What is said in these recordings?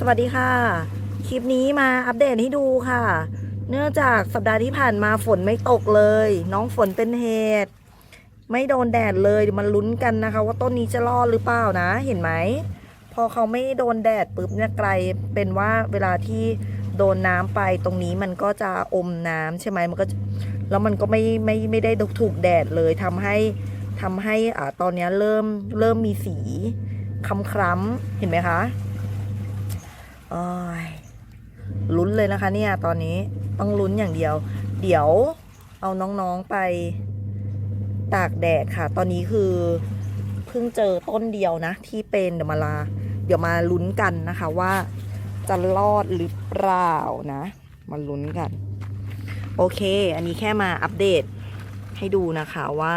สวัสดีค่ะ คลิปนี้มาอัปเดตให้ดูค่ะ เนื่องจากสัปดาห์ที่ผ่านมาฝนไม่ตกเลย น้องฝนเป็นเหตุ ไม่โดนแดดเลยมันลุ้นกันนะคะ ว่าต้นนี้จะรอดหรือเปล่านะเห็นไหม พอเขาไม่โดนแดดปุ๊บเนี่ยไกลเป็นว่าเวลาที่โดนน้ำไปตรงนี้มันก็จะอมน้ำใช่ไหมมันก็แล้วมันก็ไม่ไม่ไม่ได้ถูกแดดเลยทำให้ทำให้อ่าตอนนี้เริ่มเริ่มมีสีคล้ำๆเห็นไหมคะ อ้ยลุ้นเลยนะคะเนี่ยตอนนี้ต้องลุ้นอย่างเดียว เดี๋ยวเอาน้องๆไปตากแดดค่ะ ตอนนี้คือเพิ่งเจอต้นเดียวนะ ที่เป็นเดี๋ยวมาลา เดี๋ยวมาลุ้นกันนะคะว่าจะรอดหรือเปล่านะมาลุ้นกัน โอเค อันนี้แค่มาอัปเดตให้ดูนะคะว่า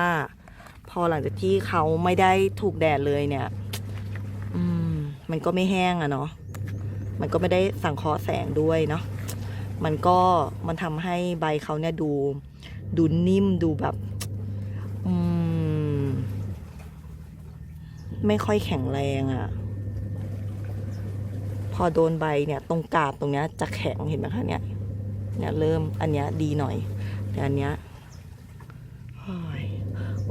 พอหลังจากที่เขาไม่ได้ถูกแดดเลยเนี่ย อืม มันก็ไม่แห้งอะเนาะ มันก็ไม่ได้สังเคราะห์แสงด้วยเนาะมันก็มันทำให้ใบเขาเนี่ยดูดูนิ่มดูแบบอืมไม่ค่อยแข็งแรงอะ่ะ พอโดนใบเนี่ยตรงกาบตรงเนี้ยจะแข็งเห็นไหมคะเนี่ยเนี่ยเริ่มอันเนี้ยดีหน่อย แต่อันเนี้ย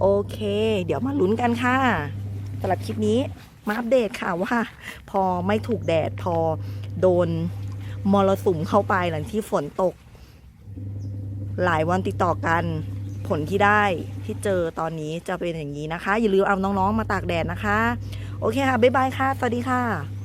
โอเค เดี๋ยวมาลุ้นกันค่ะสำหรับคลิปนี้ มาอัปเดตค่ะว่า พอไม่ถูกแดดพอโดนมรสุมเข้าไปหลังที่ฝนตก หลายวันติดต่อกันผลที่ได้ที่เจอตอนนี้จะเป็นอย่างนี้นะคะ อย่าลืมเอาน้องๆมาตากแดดนะคะ โอเคค่ะ บ๊ายบายค่ะ สวัสดีค่ะ